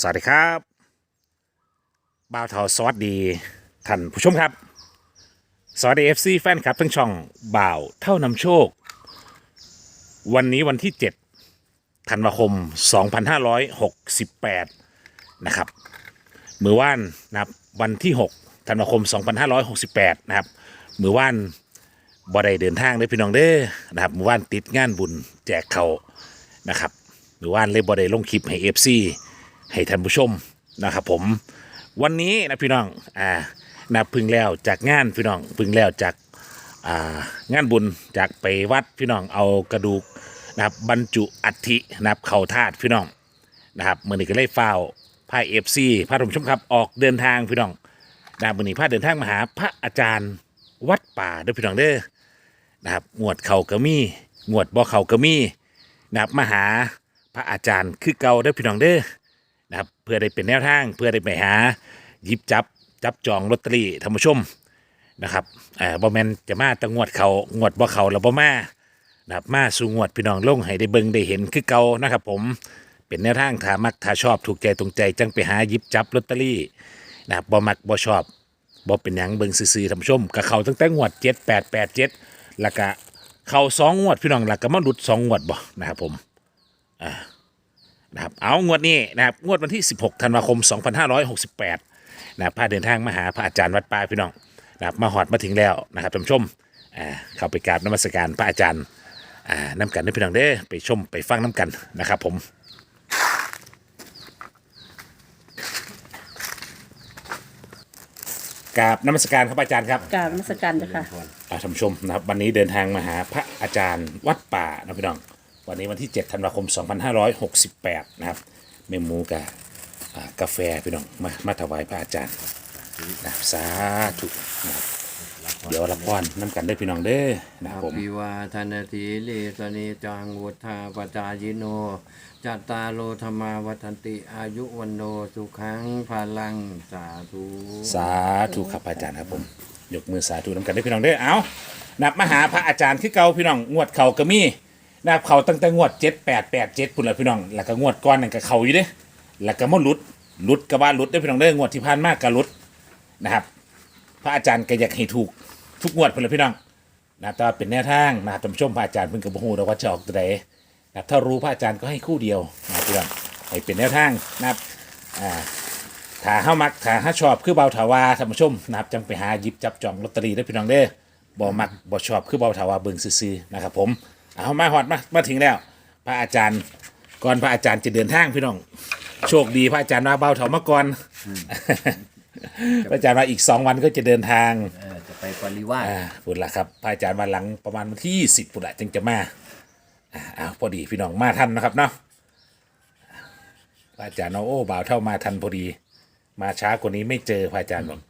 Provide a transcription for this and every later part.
สวัสดีครับบ่าวเทาสวัสดีท่านผู้ชมครับ สวัสดีเอฟซีแฟนคลับทั้งช่องบ่าวเท่านำโชค วันนี้วันที่ 7 ธันวาคม 2568 นะครับมือว่านนะครับวันที่ 6 ธันวาคม 2568 นะครับมือว่านบ่ได้เดินทางเลยพี่น้องเด้อนะครับมือว่านติดงานบุญแจกเขานะครับมือว่านเลยบ่ได้ลงคลิปให้เอฟซี ให้ท่านผู้ชมนะครับผมวันนี้นะพี่น้องอ่านะพึ่งแล้วจากงานพี่น้องพึ่งแล้วจากอ่างานบุญจากไปวัดพี่น้องเอากระดูกนะครับบรรจุอัฐินะครับเข่าธาตุพี่น้องนะครับมือนี้ก็เลยฟ้าวพายเอฟซีพาผู้ชมครับออกเดินทางพี่น้องนะครับมือนี้พาเดินทางมาหาพระอาจารย์วัดป่าเด้อพี่น้องเด้อนะครับงวดเข่ากระมี่งวดบ่อเข่ากระมี่นะครับมาหาพระอาจารย์คือเก่าเด้อพี่น้องเด้อ นะครับเพื่อได้เป็นแนวทาง เพื่อได้ไปหาหยิบจับจับจองลอตเตอรี่ท่านผู้ชมนะครับอ่าบ่แมนจะมาแตะงวดเขางวดบ่เขาแล้วบ่มานะครับมาสู่งวดพี่น้องลงให้ได้เบิ่งได้เห็นคือเก่านะครับ ผมเป็นแนวทางถ้ามักถ้าชอบถูกใจตรงใจจังไปหาหยิบจับลอตเตอรี่นะครับบ่มักบ่ชอบบ่เป็นหยังเบิ่งซื่อๆท่านผู้ชมกับเขาตั้งแต่งวด 7887แล้วก็เข้าสองงวดพี่น้องแล้วก็มาหลุดสองงวดบ่นะครับผมนะครับ เอางวดนี้นะครับงวดวันที่ 16ธันวาคม 2568นะครับพาเดินทางมาหาพระอาจารย์วัดป่าพี่น้องนะครับมาหอดมาถึงแล้วนะครับท่านผู้ชมอ่าเข้าไปกราบนมัสการพระอาจารย์อ่าน้ำกันนะพี่น้องเด้อไปชมไปฟังน้ำกันนะครับผมกราบนมัสการครับอาจารย์ครับกรารนมัสการเจ้าค่ะอ่าท่านผู้ชมนะครับวันนี้เดินทางมาหาพระอาจารย์วัดป่านะพี่น้อง วันนี้วันที่ 7 ธันวาคม 2568 นะครับเมหมูกับอ่ากาแฟพี่น้องมามาถวายพระอาจารย์นะครับสาธุนะครับเดี๋ยวรับพรน้ำกันได้อพี่น้องเด้อนะครับผมวิวาทนาทีเลสเนจังวุธาปจายโนจัตตาโลธรรมาวัฒนติอายุวันโนสุขังพลังสาธุสาธุครับพระอาจารย์ครับผมยกมือสาธุน้ำกันได้อพี่น้องเด้อเอานับมาหาพระอาจารย์คือเก่าพี่น้องงวดเขากระมี่ นะครับเขาตั้งแต่งวด7 8 8 7พุ่นละพี่น้อง แล้วก็งวดก้อนนั่นก็เขาอยู่เด้แล้วก็มาหลุดหลุดกับว่าหลุดได้พี่น้องเด้องวดที่ผ่านมากก็หลุดนะครับ พระอาจารย์ก็อยากให้ถูกทุกงวดพุ่นละพี่น้องนะครับแต่ว่าเป็นแนวทางนะครับท่านผู้ชมพระอาจารย์เพิ่งกับหูแล้วว่าจะออกตัวใดนะครับถ้ารู้พระอาจารย์ก็ให้คู่เดียวนะครับพี่น้องให้เป็นแนวทางนะครับอ่าถ้าเฮามักถ้าเฮาชอบคือเบาถาวาท่านผู้ชมนะครับจังไปหาหยิบจับจองลอตเตอรี่ได้พี่น้องเด้อบ่มักบ่ชอบคือเบาถาวาเบิ่งซื่อๆนะครับผม เอามาฮอดมามาถึงแล้ว พระอาจารย์ก่อนพระอาจารย์จะเดินทางพี่น้อง โชคดีพระอาจารย์ว่าเบาเถามาก่อนพระอาจารย์ว่าอีกสองวันก็จะเดินทางเออจะไปปริวาสอ่าปุ่นละครับพระอาจารย์วันหลังประมาณวันที่สิบปุ่นละจึงจะมาอ่าอ้าวพอดีพี่น้องมาทันนะครับเนาะพระอาจารย์เนาะโอ้บ่าวเท่ามาทันพอดี มาช้ากว่านี้ไม่เจอพระอาจารย์บอก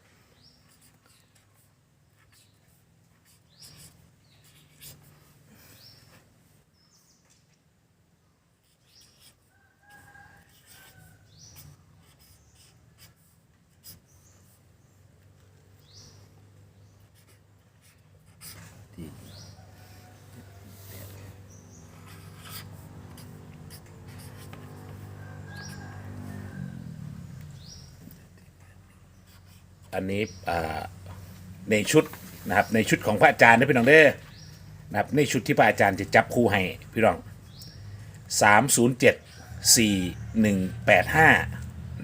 อันนี้ในชุดนะครับในชุดของพระอาจารย์นะพี่น้องเด้อนะครับในชุดที่พระอาจารย์จะจับคู่ให้พี่น้องสามศูนย์เจ็ดสี่หนึ่งแปดห้า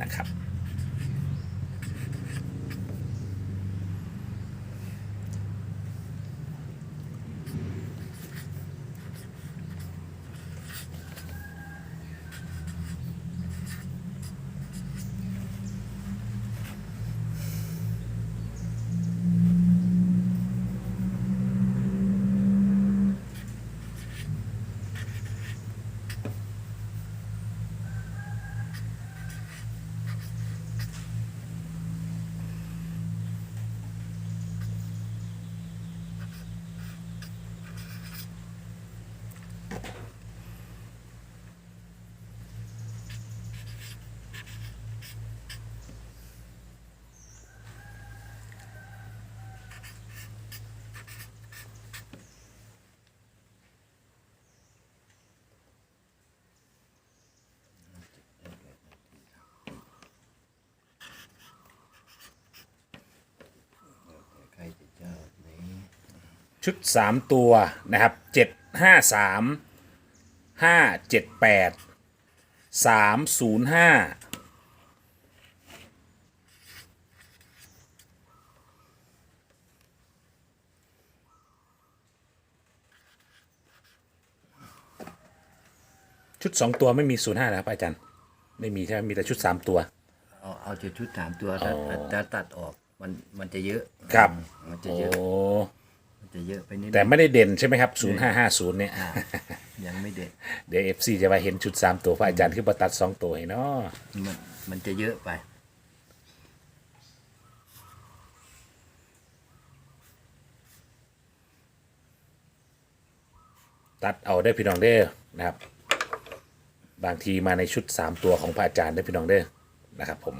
นะครับ ชุดสามตัวนะครับเจ็ดห้าสามห้าเจ็ดแปดสามศูนย์ห้าชุดสองตัวไม่มีศูนย์ห้านะครับอาจารย์ ไม่มีใช่ไหมมีแต่ชุดสามตัว เอาเอาจะชุดสามตัวถ้าถ้าตัดออกมันมันจะเยอะครับ มันจะโอ้ เยอะ มันจะเยอะไปนิดแต่ไม่ได้เด่นใช่ไหมครับศูนย์ห้าห้าศูนย์เนี่ยยังไม่เด็ดเดี๋ยวเอฟซีจะมาเห็นชุดสามตัวพระอาจารย์คือประตัดสองตัวให้เนาะมันมันจะเยอะไป ตัดเอาได้อพี่น้องเด้อนะครับ บางทีมาในชุดสามตัวของพระอาจารย์ได้อพี่น้องเด้อนะครับผม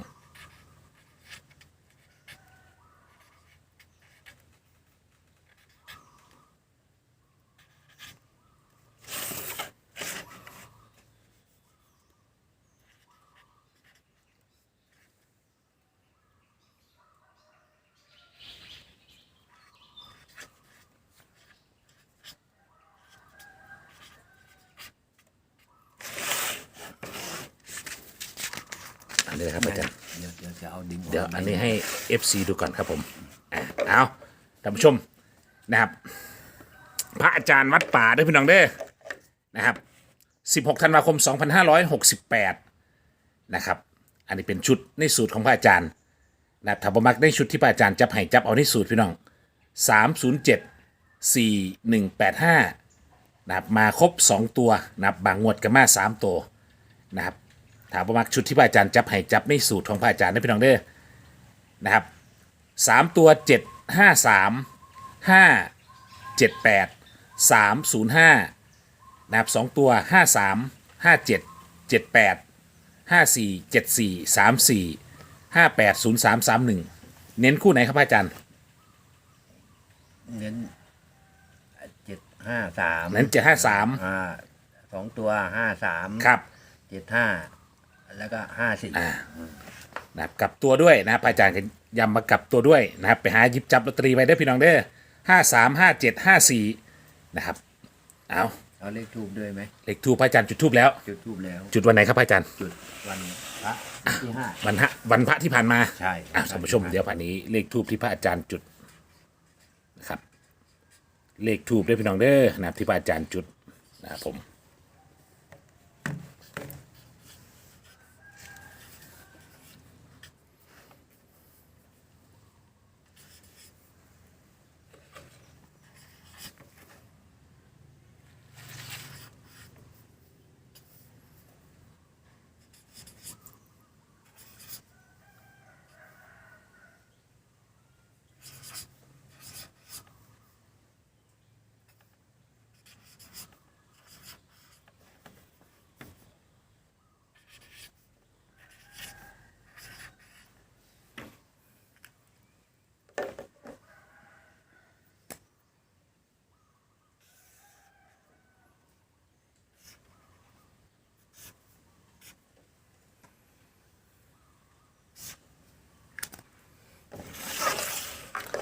อันนี้นะครับอาจารย์ เดี๋ยวเดี๋ยว จะเอาดิงเดี๋ยวอันนี้ให้ FC ดูก่อนครับผมอะเอาท่านผู้ชมนะครับ พระอาจารย์วัดป่าเด้อพี่น้องเด้อนะครับ 16 ธันวาคม 2568 นะครับ อันนี้เป็นชุดในสูตรของพระอาจารย์นะครับถ้าประมักได้ชุดที่พระอาจารย์จับให้จับเอาในสูตรพี่น้อง 307 4185 นะครับมาครบ 2 ตัวนะครับบางงวดก็มา 3 ตัวนะครับ ถามประมักชุดที่พระอาจารย์จับให้จับในสูตรของพระอาจารย์นะพี่น้องเด้อนะครับสามตัวเจ็ดห้าสามห้าเจ็ดแปดสามศูนย์ห้านะครับสองตัวห้าสามห้าเจ็ดเจ็ดแปดห้าสี่เจ็ดสี่สามสี่ห้าแปดศูนย์สามสามหนึ่งเน้นคู่ไหนครับพระอาจารย์เน้นเจ็ดห้าสามเน้นเจ็ดห้าสามอ่าสองตัวห้าสามครับเจ็ดห้า แล้วก็ห้าสี่นะครับกลับตัวด้วยนะครับพระอาจารย์ก็ย้ำมากลับตัวด้วยนะครับ ไปหาหยิบจับลอตเตอรี่ไว้ได้อพี่น้องเด้อห้าสามห้าเจ็ดห้าสี่นะครับ เอาเอาเลขทูบด้วยไหมเลขทูปพระอาจารย์จุดทูบแล้ว จุดทูบแล้ว จุดวันไหนครับพระอาจารย์ จุดวันพระที่ห้า วันพระวันพระที่ผ่านมาใช่อะท่านผู้ชมเดี๋ยวผ่านนี้เลขทูบที่พระอาจารย์จุดนะครับ เลขทูบได้อพี่น้องเด้อนะครับที่พระอาจารย์จุดนะครับผม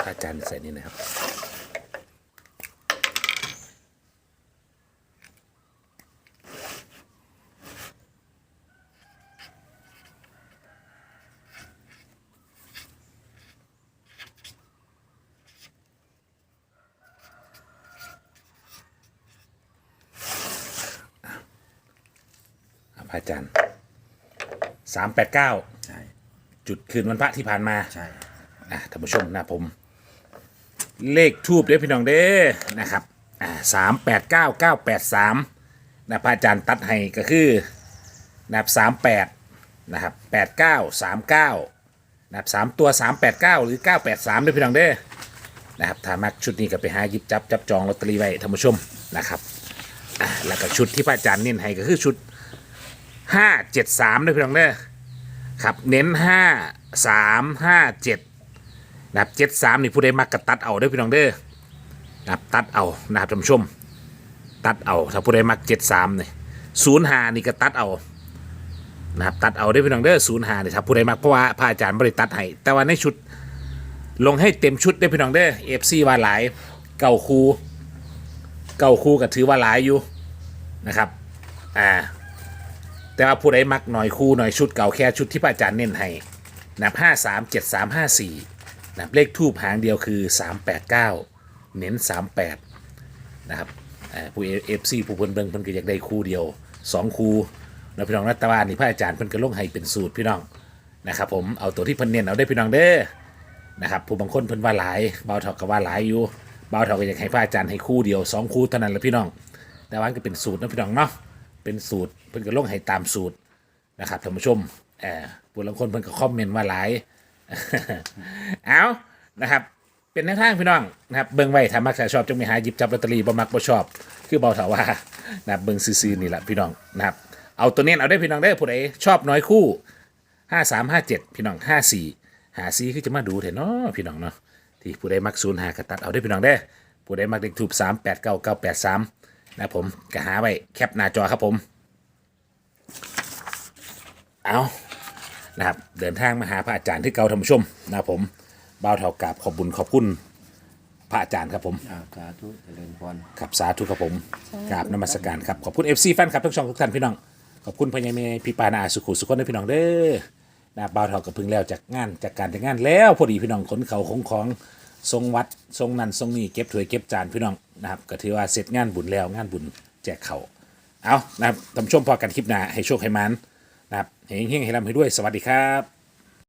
ระอาจารย์ใส่นี่นะครับอะพระอาจารย์สามแปดเก้าใช่จุดคืนวันพระที่ผ่านมา ใช่ อะท่านผู้ชมนะผม เลขทูบเด้อพี่น้องเด้อนะครับสามแปดเก้าเก้าแปดสามนะพระอาจารย์ตัดให้ก็คือนับสามแปดนะครับแปดเก้าสามเก้านับสามตัวสามแปดเก้าหรือเก้าแปดสามเด้อพี่น้องเด้อนะครับถ้ามักชุดนี้ก็ไปหาหยิบจับจับจองลอตเตอรี่ไว้ท่านผู้ชมนะครับแล้วก็ชุดที่พระอาจารย์เน้นให้ก็คือชุดห้าเจ็ดสามเด้อพี่น้องเด้อครับเน้นห้าสามห้าเจ็ด นะครับเจ็ดสามนี่ผู้ใดมักกะตัดเอาเด้อพี่น้องเด้อนะครับตัดเอานะครับท่านผู้ชม ตัดเอาถ้าผู้ใดมักเจ็ดสามนี่ศูนย์หานี่ก็ตัดเอานะครับตัดเอาเด้อพี่น้องเด้อศูนย์หานี่ถ้าผู้ใดมักเพราะว่าพระอาจารย์บริตัดให้แต่ว่าในชุดลงให้เต็มชุดเด้อพี่น้องเด้อเอฟซีว่าหลายเก้าคูเก้าคูก็ถือว่าหลายอยู่นะครับอ่าแต่ว่าผู้ใดมักหน่อยคู่หน่อยชุดเก่าแค่ชุดที่พระอาจารย์เน้นให้นะครับห้าสามเจ็ดสามห้าสี่ นะครับเลขทูบหางเดียวคือสามแปดเก้าเน้นสามแปดนะครับผู้เอฟซีผู้เพิ่นเบิ่งเพิ่นก็อยากได้คู่เดียวสองคู่แล้วพี่น้องรัตวานี่พระอาจารย์เพิ่นก็ลงให้เป็นสูตรพี่น้องนะครับผมเอาตัวที่เพิ่นเน้นเอาได้พี่น้องเด้อนะครับผู้บางคนเพิ่นว่าหลายเบาเถาก็ว่าหลายอยู่เบาเถาก็อยากให้พระอาจารย์ให้คู่เดียวสองคู่เท่านั้นแหละพี่น้อง แต่ว่ามันก็เป็นสูตรนะพี่น้องเนาะเป็นสูตรเพิ่นก็ลงให้ตามสูตรนะครับท่านผู้ชมเออผู้บางคนเพิ่นก็คอมเมนต์ว่าหลาย เอานะครับ เป็นแนวทางพี่น้องนะครับเบิ่งไว้ถ้ามักถ้าชอบจงไปหาหยิบจับลอตเตอรี่บ่มักบ่ชอบ คือเบาถาว่านะครับเบิ่งซื่อๆนี่แหละพี่น้องนะครับเอาตัวเน้นเอาได้พี่น้องได้ผู้ใดชอบน้อยคู่ห้าสามห้าเจ็ดพี่น้องห้าสี่หาซีคือจะมาดูเถอะเนาะพี่น้องเนาะที่ผู้ใดมักศูนย์หากระตัดเอาได้พี่น้องได้ผู้ใดมักเด็กทูบสามแปดเก้าเก้าแปดสามนะผมก็หาไว้แคปหน้าจอครับผม เอา นะครับเดินทางมาหาพระอาจารย์ที่เก่าท่านผู้ชมนะครับผมบ่าวเท่ากราบขอบบุญขอบคุณพระอาจารย์ครับผมอ่าสาธุเจริญพรครับสาธุครับผมกราบนมัสการครับขอบคุณ FC แฟนคลับทุกช่องทุกท่านพี่น้องขอบคุณพญาเมพี่ปานาสุขุสุขคนด้วยพี่น้องเด้อนะบ่าวเท่ากับพึ่งแล้วจากงานจากการจากงานแล้วพอดีพี่น้องขนเขาของของทรงวัดทรงนันทรงนี่เก็บถ้วยเก็บจานพี่น้องนะครับก็ถือว่าเสร็จงานบุญแล้วงานบุญแจกเขาวเอานะครับท่านผู้ชมพอกันคลิปหน้าให้โชคให้มัน นะครับเฮงเฮงให้ร่ำให้ด้วย สวัสดีครับ